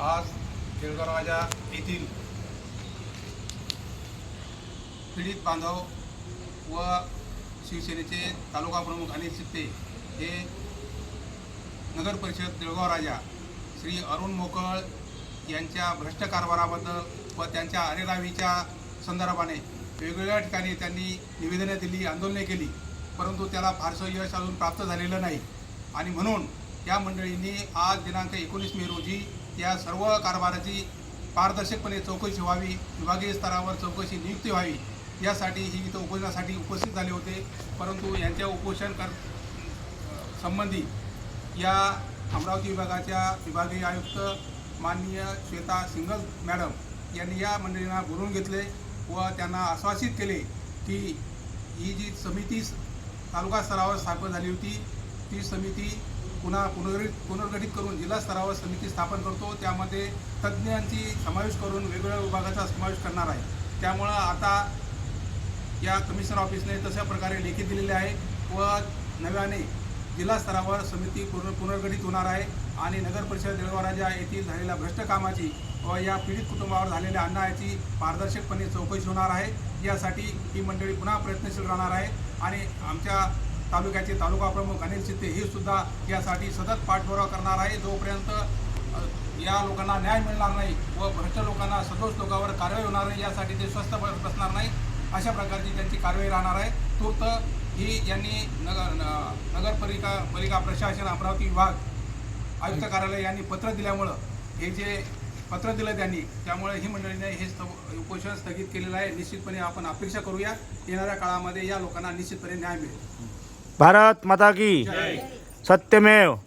आज केळगाव राजा येथील पीडित बांधव व शिवसेनेचे तालुका प्रमुख अनिल चित्ते हे नगर परिषद देळगाव राजा श्री अरुण मोकळ यांच्या भ्रष्ट कारभाराबद्दल व त्यांच्या अरेरावीच्या संदर्भाने वेगवेगळ्या ठिकाणी त्यांनी निवेदने दिली आंदोलने केली परंतु त्याला फारसं यश अजून प्राप्त झालेलं नाही. आणि म्हणून या मंडळींनी आज दिनांक एकोणीस मे रोजी या सर्व कारभाराची पारदर्शकपणे चौकशी व्हावी विभागीय स्तरावर चौकशी नियुक्ती व्हावी यासाठी ही इथं उपोषणासाठी उपस्थित झाले होते. परंतु यांच्या उपोषण कर संबंधी या अमरावती विभागाच्या विभागीय आयुक्त माननीय श्वेता सिंगल मॅडम यांनी या मंडळींना बोलून घेतले व त्यांना आश्वासित केले की ही जी समिती तालुका स्तरावर स्थापन झाली होती ती समिती पुन्हा पुनर्गठित पुनर्गठित करून जिल्हा स्तरावर समिती स्थापन करतो. त्यामध्ये तज्ज्ञांची समावेश करून वेगवेगळ्या विभागाचा समावेश करणार आहे. त्यामुळं आता या कमिशनर ऑफिसने तशा प्रकारे लेखी दिलेले आहे व नव्याने जिल्हा स्तरावर समिती पुनर् पुनर्गठित होणार आहे आणि नगर परिषद देळवाराजा येथील झालेल्या भ्रष्ट कामाची व या पीडित कुटुंबावर झालेल्या अन्यायाची पारदर्शकपणे चौकशी होणार आहे. यासाठी ही मंडळी पुन्हा प्रयत्नशील राहणार आहे आणि आमच्या तालुक्याचे तालुका प्रमुख अनिल चित्ते हे सुद्धा यासाठी सतत पाठपुरावा करणार आहे. जोपर्यंत या लोकांना न्याय मिळणार नाही व भ्रष्ट लोकांना सदोष लोकांवर कारवाई होणार नाही यासाठी ते स्वस्थ बसणार नाही अशा प्रकारची त्यांची कारवाई राहणार आहे. तूर्त ही यांनी नगर न- नगरपालिका पालिका प्रशासन अमरावती विभाग आयुक्त कार्यालय यांनी पत्र दिल्यामुळं हे जे पत्र दिलं त्यांनी त्यामुळे ही मंडळीने हे स्थ- उपोषण स्थगित केलेलं आहे. निश्चितपणे आपण अपेक्षा करूया येणाऱ्या काळामध्ये या लोकांना निश्चितपणे न्याय मिळेल. भारत माता की। सत्यमेव।